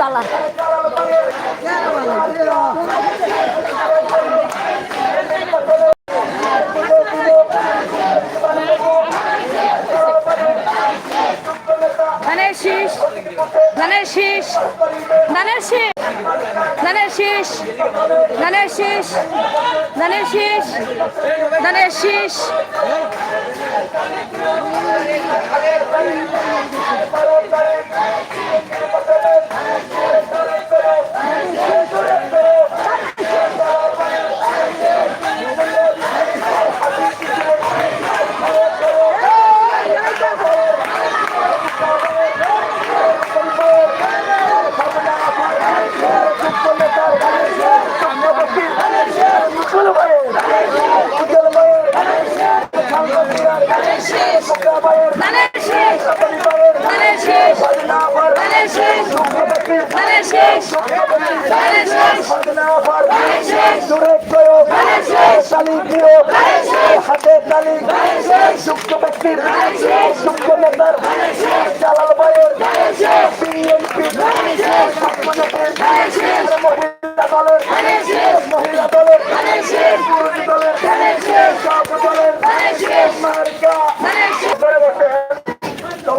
বালা ধানের শীষ ধানের শীষ ধানের শীষ ধানের শীষ ধানের শীষ ধানের শীষ ধানের শীষ হাতে তালি সুপ্ত ব্যক্তির সুপ্ত নেতার জালাল ভাইয়ের বিএনপি মহিলা দলের